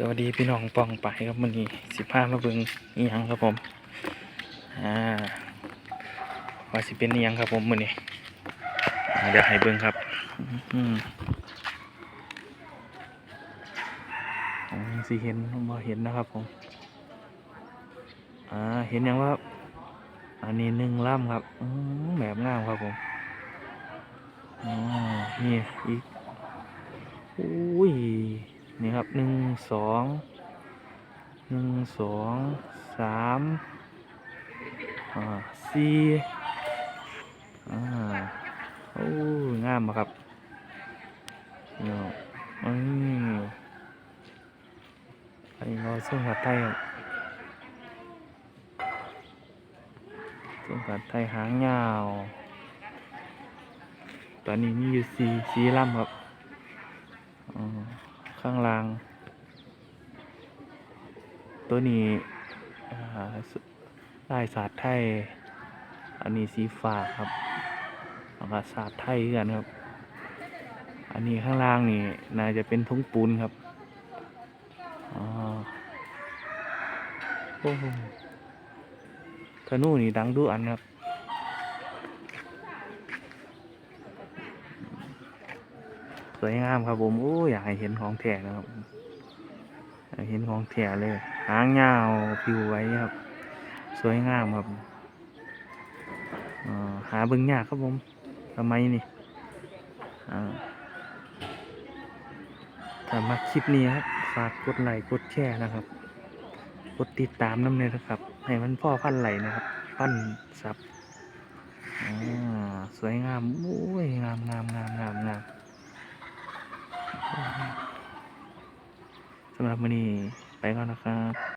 สวัสดีพี่น้องปองไปครับมันนี้สิพามาเบิ่งอีหยังครับผมอ่าว่าสิเป็นอีหยังครับผมมื้อนี้เดี๋ยวให้เบิ่งครับอืมอ๋อสิเห็นบ่เห็นนะครับผมอ่าเห็นยังว่าอันนี้หนึ่งล่ำครับอืมแบบงามครับผมอ๋อนี่อีกอุ้ย นี่ครับหนึ่งสองหนึ่งสองสามอ่าสี่อ่าโอ้ยงามอะครับเนาะอืมอันนี้เราส้มผัดไทยครับส้มผัดไทยหางยาว ตอนนี้มีอยู่สี่สี่ลำครับ ข้างล่าง ตัวนี้ลายศาสตร์ไทย อันนี้สีฟ้าครับแล้วก็ศาสตร์ไทยกันครับ อันนี้ข้างล่างนี่น่าจะเป็นทุงปูนครับอ๋อโอ้โหธนูนี่ดังดุอันครับ สวยงามครับผมโอ้อยากให้เห็นของแท้นะครับอยากเห็นของแท้เลย หางยาวผิวไว้ครับ สวยงามครับหาเบิ่งยากครับผมทำไมนี่อ่าถ้ามาคลิปนี้ครับฝากกดไลค์กดแชร์นะครับ กดติดตามน้ำเลยนะครับ ให้มันพ่อพันไหลนะครับ พันซับสวยงามโอ้ยงามงามงามงามงาม สำหรับวันนี้ไปก่อนนะครับ